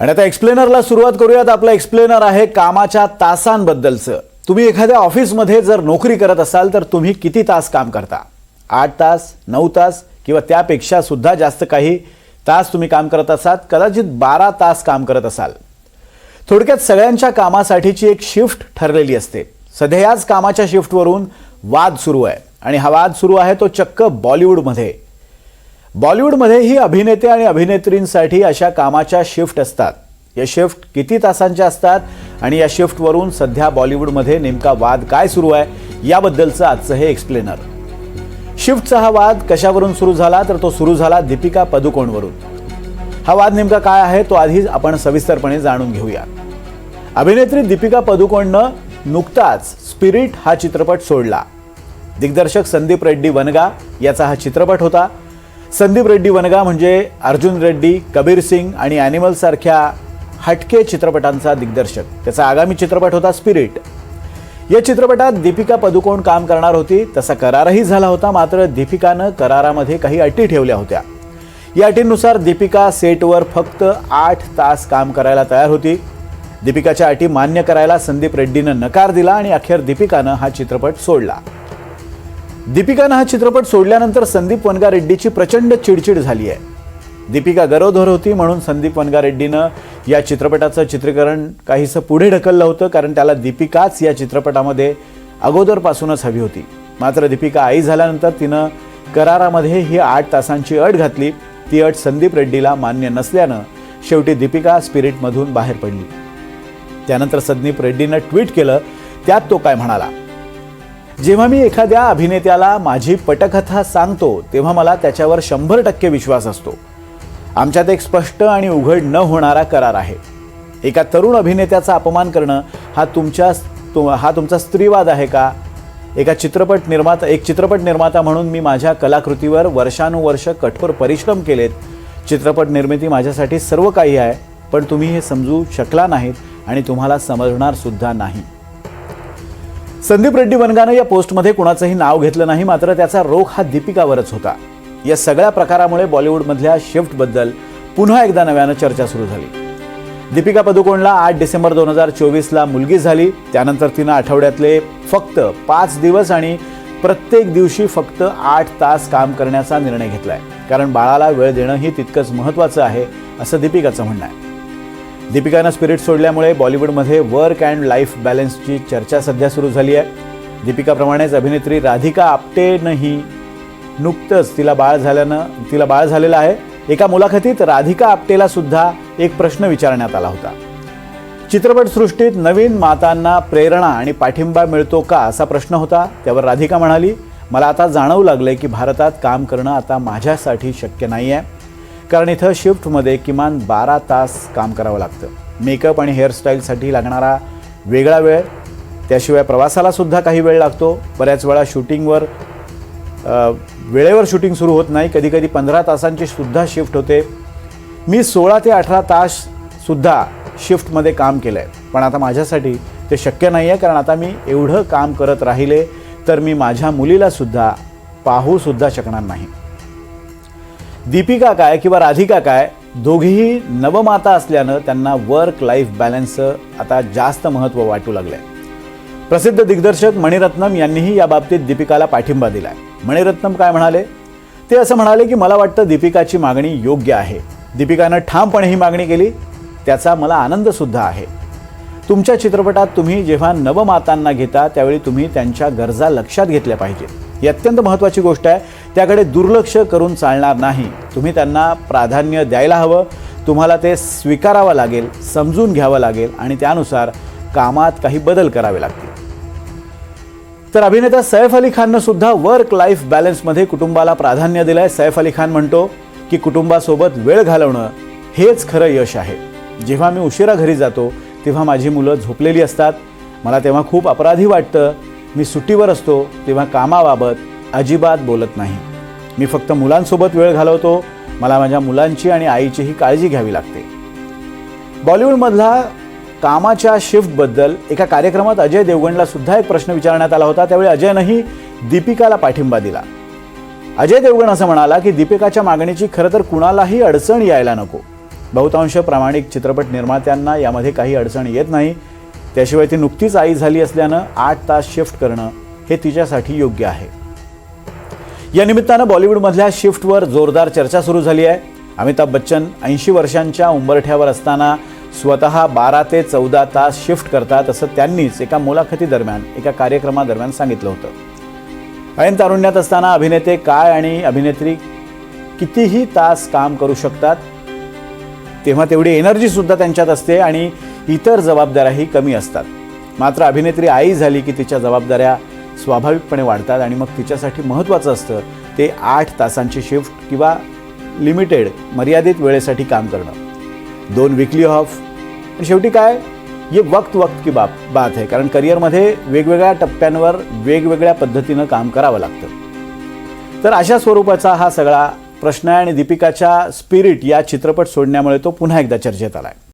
आणि आता एक्सप्लेनरला सुरुवात करूयात आपलं एक्सप्लेनर आहे कामाच्या तासांबद्दलचं. तुम्ही एखाद्या ऑफिसमध्ये जर नोकरी करत असाल तर तुम्ही किती तास काम करता? आठ तास नऊ तास किंवा त्यापेक्षा सुद्धा जास्त काही तास तुम्ही काम करत असाल कदाचित बारा तास काम करत असाल. थोडक्यात सगळ्यांच्या कामासाठीची एक शिफ्ट ठरलेली असते. सध्या याच कामाच्या शिफ्टवरून वाद सुरू आहे. आणि हा वाद सुरू आहे तो चक्क बॉलिवूडमध्ये. बॉलिवूडमध्येही अभिनेते आणि अभिनेत्रींसाठी अशा कामाच्या शिफ्ट असतात. या शिफ्ट किती तासांच्या असतात आणि या शिफ्टवरून सध्या बॉलिवूडमध्ये नेमका वाद काय सुरू आहे याबद्दलचं आजचं हे एक्सप्लेनर शिफ्टचा हा वाद कशावरून सुरू झाला तर तो सुरू झाला दीपिका पदुकोणवरून. हा वाद नेमका काय आहे तो आधी आपण सविस्तरपणे जाणून घेऊया. अभिनेत्री दीपिका पदुकोणनं नुकताच स्पिरिट हा चित्रपट सोडला. दिग्दर्शक संदीप रेड्डी वनगा याचा हा चित्रपट होता. संदीप रेड्डी वनगा म्हणजे अर्जुन रेड्डी कबीर सिंग आणि ॲनिमल सारख्या हटके चित्रपटांचा दिग्दर्शक. त्याचा आगामी चित्रपट होता स्पिरिट या चित्रपटात दीपिका पदुकोण काम करणार होती. तसा करारही झाला होता मात्र दीपिकानं करारामध्ये काही अटी ठेवल्या होत्या. या अटींनुसार दीपिका सेटवर फक्त आठ तास काम करायला तयार होती. दीपिकाच्या अटी मान्य करायला संदीप रेड्डीनं नकार दिला आणि अखेर दीपिकानं हा चित्रपट सोडला. दीपिकानं हा चित्रपट सोडल्यानंतर संदीप वनगारेड्डीची प्रचंड चिडचिड झाली आहे. दीपिका गरोदर होती म्हणून संदीप वनगारेड्डीनं या चित्रपटाचं चित्रीकरण काहीसं पुढे ढकललं होतं कारण त्याला दीपिकाच या चित्रपटामध्ये अगोदरपासूनच हवी होती. मात्र दीपिका आई झाल्यानंतर तिनं करारामध्ये ही आठ तासांची अट घातली. ती अट संदीप रेड्डीला मान्य नसल्यानं शेवटी दीपिका स्पिरिटमधून बाहेर पडली. त्यानंतर संदीप रेड्डीनं ट्विट केलं त्यात तो काय म्हणाला? जेव्हा मी एखाद्या अभिनेत्याला माझी पटकथा सांगतो तेव्हा मला त्याच्यावर शंभर टक्के विश्वास असतो. आमच्यात एक स्पष्ट आणि उघड न होणारा करार आहे. एका तरुण अभिनेत्याचा अपमान करणं हा तुमच्या तु- हा तुमचा स्त्रीवाद आहे का? एका चित्रपट निर्माता एक चित्रपट निर्माता म्हणून मी माझ्या कलाकृतीवर वर्षानुवर्ष कठोर परिश्रम केलेत. चित्रपट निर्मिती माझ्यासाठी सर्व काही आहे पण तुम्ही हे समजू शकला नाहीत आणि तुम्हाला समजणार सुद्धा नाही. संदीप रेड्डी वनगानं या पोस्टमध्ये कुणाचंही नाव घेतलं नाही मात्र त्याचा रोख हा दीपिकावरच होता. या सगळ्या प्रकारामुळे बॉलिवूडमधल्या शिफ्टबद्दल पुन्हा एकदा नव्यानं चर्चा सुरू झाली. दीपिका पदुकोणला आठ डिसेंबर दोन हजार चोवीसला मुलगी झाली. त्यानंतर तिनं आठवड्यातले फक्त पाच दिवस आणि प्रत्येक दिवशी फक्त आठ तास काम करण्याचा निर्णय घेतलाय. कारण बाळाला वेळ देणं ही तितकंच महत्त्वाचं आहे असं दीपिकाचं म्हणणं आहे. दीपिकानं स्पिरिट सोडल्यामुळे बॉलिवूडमध्ये वर्क अँड लाईफ बॅलन्सची चर्चा सध्या सुरू झाली आहे. दीपिकाप्रमाणेच अभिनेत्री राधिका आपटेनंही नुकतंच तिला बाळ झाल्यानं तिला बाळ झालेलं आहे. एका मुलाखतीत राधिका आपटेला सुद्धा एक प्रश्न विचारण्यात आला होता. चित्रपटसृष्टीत नवीन मातांना प्रेरणा आणि पाठिंबा मिळतो का असा प्रश्न होता. त्यावर राधिका म्हणाली मला आता जाणवू लागलंय की भारतात काम करणं आता माझ्यासाठी शक्य नाही आहे कारण इथं शिफ्टमध्ये किमान बारा तास काम करावं लागतं. मेकअप आणि हेअरस्टाईलसाठी लागणारा वेगळा वेळ त्याशिवाय प्रवासालासुद्धा काही वेळ लागतो. बऱ्याच वेळा शूटिंगवर वेळेवर शूटिंग सुरू होत नाही. कधीकधी पंधरा तासांची सुद्धा शिफ्ट होते. मी सोळा ते अठरा ताससुद्धा शिफ्टमध्ये काम केलं आहे पण आता माझ्यासाठी ते शक्य नाही आहे कारण आता मी एवढं काम करत राहिले तर मी माझ्या मुलीलासुद्धा पाहूसुद्धा शकणार नाही. दीपिका काय किंवा राधिका काय दोघीही नवमाता असल्यानं त्यांना वर्क लाईफ बॅलन्सचं आता जास्त महत्त्व वाटू लागलंय. प्रसिद्ध दिग्दर्शक मणिरत्नम यांनीही या बाबतीत दीपिकाला पाठिंबा दिलाय. मणिरत्नम काय म्हणाले? ते असं म्हणाले की मला वाटतं दीपिकाची मागणी योग्य आहे. दीपिकानं ठामपणे ही मागणी केली. त्याचा मला आनंदसुद्धा आहे. तुमच्या चित्रपटात तुम्ही जेव्हा नवमातांना घेता त्यावेळी तुम्ही त्यांच्या गरजा लक्षात घेतल्या पाहिजेत. ही अत्यंत महत्त्वाची गोष्ट आहे. त्याकडे दुर्लक्ष करून चालणार नाही. तुम्ही त्यांना प्राधान्य द्यायला हवं. तुम्हाला ते स्वीकारावं लागेल समजून घ्यावं लागेल आणि त्यानुसार कामात काही बदल करावे लागतील. तर अभिनेता सैफ अली खाननं सुद्धा वर्क लाईफ बॅलन्समध्ये कुटुंबाला प्राधान्य दिलंय. सैफ अली खान म्हणतो की कुटुंबासोबत वेळ घालवणं हेच खरं यश आहे. जेव्हा मी उशिरा घरी जातो तेव्हा माझी मुलं झोपलेली असतात. मला तेव्हा खूप अपराधी वाटतं. मी सुट्टीवर असतो तेव्हा कामाबाबत अजिबात बोलत नाही. मी फक्त मुलांसोबत वेळ घालवतो. मला माझ्या मुलांची आणि आईचीही काळजी घ्यावी लागते. बॉलिवूडमधला कामाच्या शिफ्टबद्दल एका कार्यक्रमात अजय देवगणला सुद्धा एक प्रश्न विचारण्यात आला होता. त्यावेळी अजयनंही दीपिकाला पाठिंबा दिला. अजय देवगण असं म्हणाला की दीपिकाच्या मागणीची खरं तर कुणालाही अडचण यायला नको. बहुतांश प्रामाणिक चित्रपट निर्मात्यांना यामध्ये काही अडचण येत नाही. त्याशिवाय ती नुकतीच आई झाली असल्यानं आठ तास शिफ्ट करणं हे तिच्यासाठी योग्य आहे. या निमित्तानं बॉलिवूडमधल्या शिफ्टवर जोरदार चर्चा सुरू झाली आहे. अमिताभ बच्चन ऐंशी वर्षांच्या उंबरठ्यावर असताना स्वतः बारा ते चौदा तास शिफ्ट करतात असं त्यांनीच एका मुलाखतीदरम्यान एका कार्यक्रमादरम्यान सांगितलं होतं. ऐन तारुण्यात असताना अभिनेते काय आणि अभिनेत्री कितीही तास काम करू शकतात तेव्हा तेवढी एनर्जी सुद्धा त्यांच्यात असते आणि इतर जबाबदाऱ्याही कमी असतात. मात्र अभिनेत्री आई झाली की तिच्या जबाबदाऱ्या स्वाभाविकपणे वाढतात आणि मग तिच्यासाठी महत्त्वाचं असतं ते आठ तासांची शिफ्ट किंवा लिमिटेड मर्यादित वेळेसाठी काम करणं. दोन विकली ऑफ आणि शेवटी काय? ये वक्त वक्त की बाब बात आहे कारण करिअरमध्ये वेगवेगळ्या टप्प्यांवर वेगवेगळ्या पद्धतीनं काम करावं लागतं. तर अशा स्वरूपाचा हा सगळा प्रश्न आहे आणि दीपिकाच्या स्पिरिट या चित्रपट सोडण्यामुळे तो पुन्हा एकदा चर्चेत आलाय.